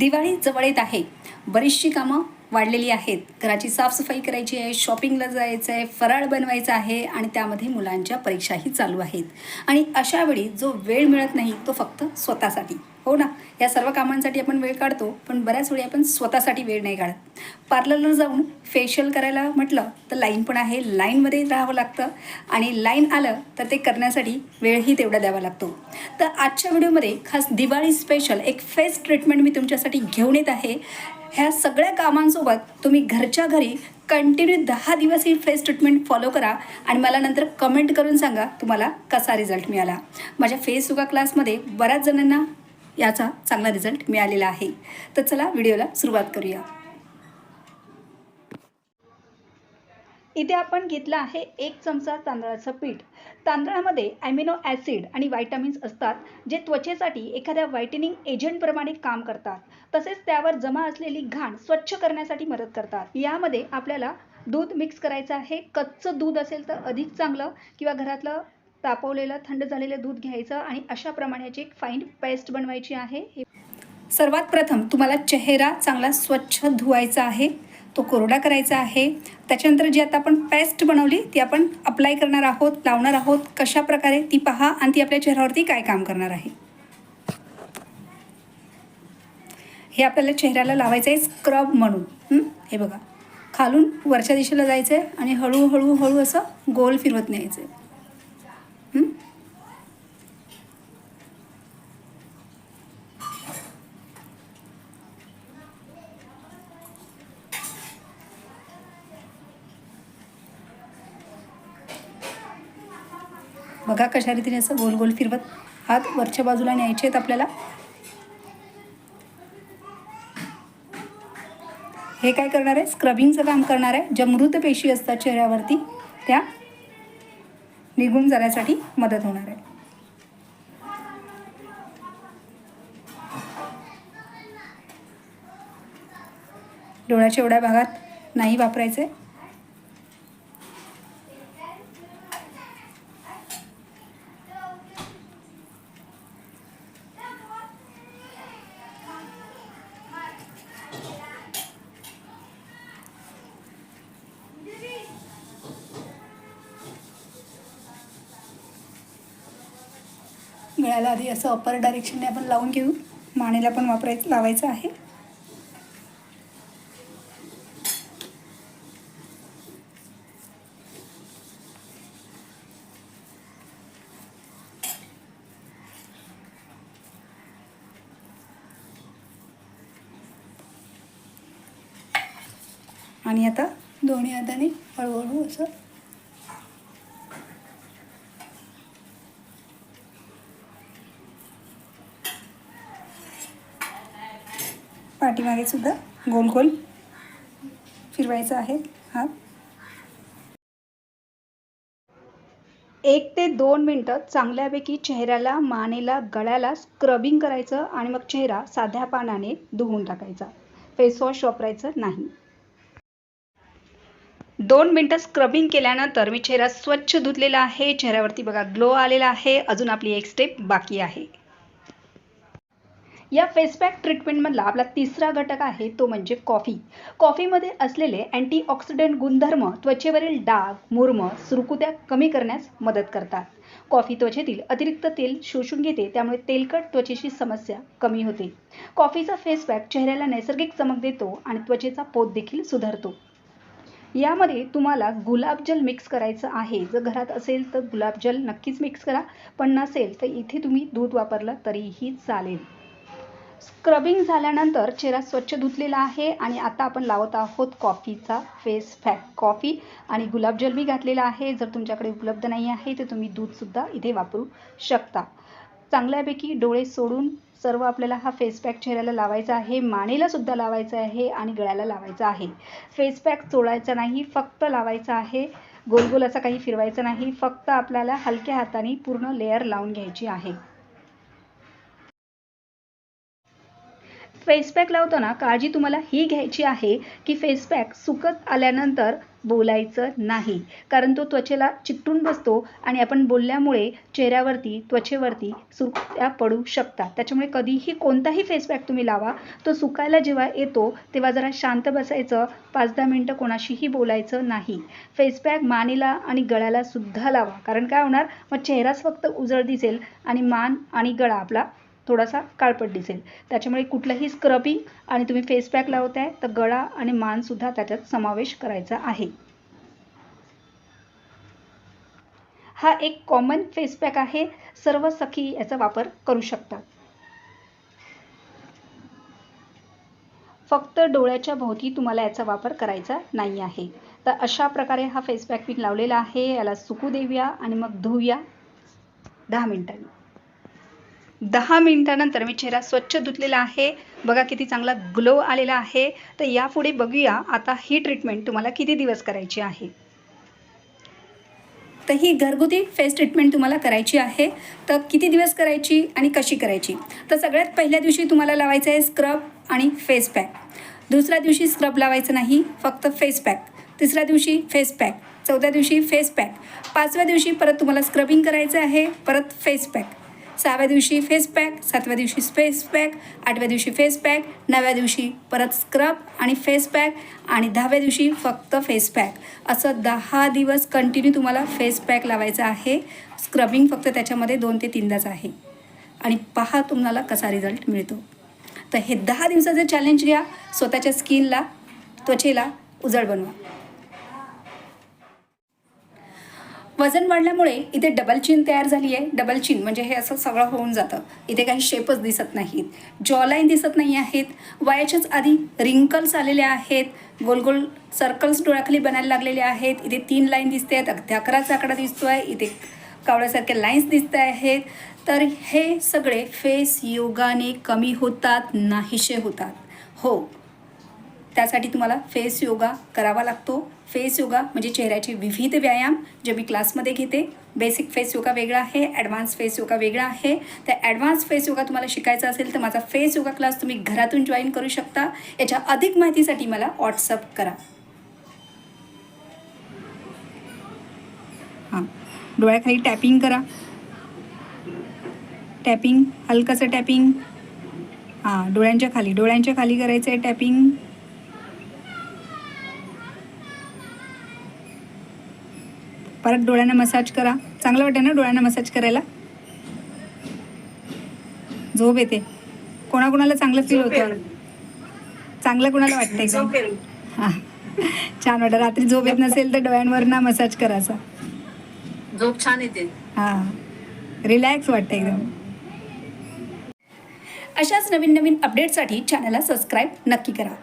दिवाळी जवळ येत आहे. बरीचशी कामं वाढलेली आहेत. घराची साफसफाई करायची आहे शॉपिंगला जायचं आहे फराळ बनवायचा आहे आणि त्यामध्ये मुलांच्या परीक्षाही चालू आहेत. आणि अशावेळी जो वेळ मिळत नाही तो फक्त स्वतःसाठी. हो ना? या सर्व कामांसाठी आपण वेळ काढतो पण बऱ्याच वेळी आपण स्वतःसाठी वेळ नाही काढत. पार्लरला जाऊन फेशियल करायला म्हटलं तर लाईन पण आहे. लाईनमध्ये राहावं लागतं आणि लाईन आलं तर ते करण्यासाठी वेळही तेवढा द्यावा लागतो. तर आजच्या व्हिडिओमध्ये खास दिवाळी स्पेशल एक फेस ट्रीटमेंट मी तुमच्यासाठी घेऊन येत आहे. ह्या सगळ्या कामांसोबत तुम्ही घरच्या घरी कंटिन्यू दहा दिवस ही फेस ट्रीटमेंट फॉलो करा आणि मला नंतर कमेंट करून सांगा तुम्हाला कसा रिझल्ट मिळाला. माझ्या फेस योगा क्लासमध्ये बऱ्याच जणांना याचा चांगला रिझल्ट मिळालेला आहे. तर चला व्हिडिओला सुरुवात करूया. इथे आपण घेतलं आहे एक चमचा तांदळाचं पीठ. तांदळामध्ये ॲमिनो ॲसिड आणि व्हायटामिन्स असतात जे त्वचेसाठी एखाद्या व्हायटनिंग एजंटप्रमाणे काम करतात. तसेच त्यावर जमा असलेली घाण स्वच्छ करण्यासाठी मदत करतात. यामध्ये आपल्याला दूध मिक्स करायचं आहे. कच्चं दूध असेल तर अधिक चांगलं किंवा घरातलं तापवलेलं थंड झालेलं दूध घ्यायचं आणि अशाप्रमाणे याची एक फाईन पेस्ट बनवायची आहे. हे सर्वात प्रथम तुम्हाला चेहरा चांगला स्वच्छ धुवायचा आहे. तो कोरडा करायचा आहे. त्याच्यानंतर जी आता आपण पेस्ट बनवली ती आपण अप्लाय करणार आहोत लावणार आहोत कशा प्रकारे ती पहा आणि ती आपल्या चेहऱ्यावरती काय काम करणार आहे. हे आपल्याला चेहऱ्याला लावायचं आहे स्क्रब म्हणून. हे? बघा. खालून वरच्या दिशेला जायचं आहे आणि हळूहळू हळू असं गोल फिरवत न्यायचं आहे बघा कशा रीतीने असं गोल गोल फिरवत हात वरच्या बाजूला न्यायचे आहेत आपल्याला? हे काय करणार आहे? स्क्रबिंगचं काम करणार आहे. ज्या मृत पेशी असतात चेहऱ्यावरती त्या निघून जाण्यासाठी मदत होणार आहे. डोळ्याच्या एवढ्या भागात नाही वापरायचे. गळ्याला आधी असं अपर डायरेक्शनने आपण लावून घेऊ. मानेला पण वापरायचं लावायचं आहे. आणि आता दोन्ही हाताने हळूहळू असं पाठीमागे सुद्धा गोल गोल फिरवायचं आहे हात एक ते दोन मिनटं चांगल्यापैकी चेहऱ्याला मानेला गळ्याला स्क्रबिंग करायचं आणि मग चेहरा साध्या पानाने धुवून टाकायचा. फेसवॉश वापरायचं नाही. दोन मिनटं स्क्रबिंग केल्यानंतर मी चेहरा स्वच्छ धुतलेला आहे चेहऱ्यावरती बघा ग्लो आलेला आहे. अजून आपली एक स्टेप बाकी आहे. या फेसपॅक ट्रीटमेंटमधला आपला तिसरा घटक आहे तो म्हणजे कॉफी कॉफीमध्ये असलेले अँटीऑक्सिडंट गुणधर्म त्वचेवरील डाग मुरम सुरकुत्या कमी करण्यास मदत करतात. कॉफी त्वचेतील अतिरिक्त तेल शोषून घेते त्यामुळे तेलकट त्वचेची समस्या कमी होते. कॉफीचा फेसपॅक चेहऱ्याला नैसर्गिक चमक देतो आणि त्वचेचा पोत देखील सुधारतो. यामध्ये तुम्हाला गुलाबजल मिक्स करायचं आहे. जर घरात असेल तर गुलाबजल नक्कीच मिक्स करा. पण नसेल तर इथे तुम्ही दूध वापरलं तरीही चालेल. स्क्रबिंग झाल्यानंतर चेहरा स्वच्छ धुतलेला आहे आणि आता आपण लावत आहोत कॉफीचा फेस पॅक कॉफी आणि गुलाबजल मी घातलेला आहे. जर तुमच्याकडे उपलब्ध नाही आहे तर तुम्ही दूधसुद्धा इथे वापरू शकता. चांगल्यापैकी डोळे सोडून सर्व आपल्याला हा फेस पॅक चेहऱ्याला लावायचा आहे. मानेला सुद्धा लावायचा आहे आणि गळ्याला लावायचा आहे. फेस पॅक चोळायचा नाही फक्त लावायचा आहे. गोल गोल असा काही फिरवायचा नाही. फक्त आपल्याला हलक्या हाताने पूर्ण लेअर लावून घ्यायची आहे. फेस पॅक लावताना काळजी तुम्हाला ही घ्यायची आहे की फेस पॅक सुकत आल्यानंतर बोलायचं नाही. कारण तो त्वचेला चिकटून बसतो आणि आपण बोलल्यामुळे चेहऱ्यावरती त्वचेवरती सुक्या पडू शकतात. त्याच्यामुळे कधीही कोणताही फेस पॅक तुम्ही लावा. तो सुकायला जेव्हा येतो तेव्हा जरा शांत बसायचं. पाच दहा मिनटं कोणाशीही बोलायचं नाही. फेस पॅक मानेला आणि गळ्याला सुद्धा लावा. कारण काय होणार? मग चेहराच फक्त उजळ दिसेल आणि मान आणि गळा आपला थोडासा काळपट दिसेल. त्याच्यामुळे कुठलंही स्क्रबिंग आणि तुम्ही फेस पॅक लावताय तर गळा आणि मानसुद्धा त्याच्यात समावेश करायचा आहे. हा एक कॉमन फेस पॅक आहे. सर्व सखी याचा वापर करू शकतात. फक्त डोळ्याच्या भोवती तुम्हाला याचा वापर करायचा नाही आहे. तर अशा प्रकारे हा फेस पॅक मी लावलेला आहे. याला सुकू देऊया आणि मग धुवूया दहा मिनिटांनी. दहा मिनिटानंतर मी चेहरा स्वच्छ धुतलेला आहे. बघा किती चांगला ग्लो आलेला आहे. तर यापुढे बघूया आता ही ट्रीटमेंट तुम्हाला किती दिवस करायची आहे. तर ही घरगुती फेस ट्रीटमेंट तुम्हाला करायची आहे. तर किती दिवस करायची आणि कशी करायची? तर सगळ्यात पहिल्या दिवशी तुम्हाला लावायचं आहे स्क्रब आणि फेस पॅक दुसऱ्या दिवशी स्क्रब लावायचं नाही फक्त फेस पॅक तिसऱ्या दिवशी फेस पॅक चौथ्या दिवशी फेस पॅक पाचव्या दिवशी परत तुम्हाला स्क्रबिंग करायचं आहे परत फेस पॅक सहाव्या दिवशी फेस पॅक सातव्या दिवशी फेस पॅक आठव्या दिवशी फेस पॅक नवव्या दिवशी परत स्क्रब आणि फेस पॅक आणि दहाव्या दिवशी फक्त फेस पॅक असं दहा दिवस कंटिन्यू तुम्हाला फेस पॅक लावायचं आहे. स्क्रबिंग फक्त त्याच्यामध्ये दोन ते तीनदाच आहे. आणि पहा तुम्हाला कसा रिझल्ट मिळतो. तर हे दहा दिवसाचं चॅलेंज घ्या. स्वतःच्या स्किनला त्वचेला उजळ बनवा. वजन वाढल्यामुळे इथे डबल चिन तयार झाली आहे डबल चिन म्हणजे हे असं सगळं होऊन जातं. इथे काही शेपच दिसत नाहीत. जॉलाईन दिसत नाही आहेत. वयाच्याच आधी रिंकल्स आलेले आहेत. गोल गोल सर्कल्स डोळ्याखाली बनायला लागलेले आहेत. इथे तीन लाईन दिसते आहेत. अगदी अकराचा आकडा दिसतो आहे इथे कावळ्यासारखे लाईन्स दिसत आहेत. तर हे सगळे फेस योगाने कमी होतात नाहीसे होतात. हो. त्यासाठी तुम्हाला फेस योगा करावा लागतो. फेस योगा म्हणजे चेहऱ्याचे विविध व्यायाम जे मी क्लासमध्ये घेते. बेसिक फेस योगा वेगळा आहे ॲडव्हान्स फेस योगा वेगळा आहे. तर ॲडव्हान्स फेस योगा तुम्हाला शिकायचा असेल तर माझा फेस योगा क्लास तुम्ही घरातून जॉईन करू शकता. याच्या अधिक माहितीसाठी मला व्हॉट्सअप करा. हां डोळ्याखाली टॅपिंग करा. टॅपिंग हलकंसं टॅपिंग हां डोळ्यांच्या खाली डोळ्यांच्या खाली करायचं आहे टॅपिंग परत डोळ्यांना मसाज करा. चांगलं वाटतं ना डोळ्यांना मसाज करायला? झोप येते. कोणाकोणाला चांगलं फील होतं? चांगलं कोणाला वाटतं एकदम हां. छान वाटतं रात्री झोप येत नसेल तर डोळ्यांवर ना मसाज करायचा झोप छान येते. हां. रिलॅक्स वाटतं एकदम. अशाच नवीन नवीन अपडेटसाठी चॅनलला सबस्क्राईब नक्की करा.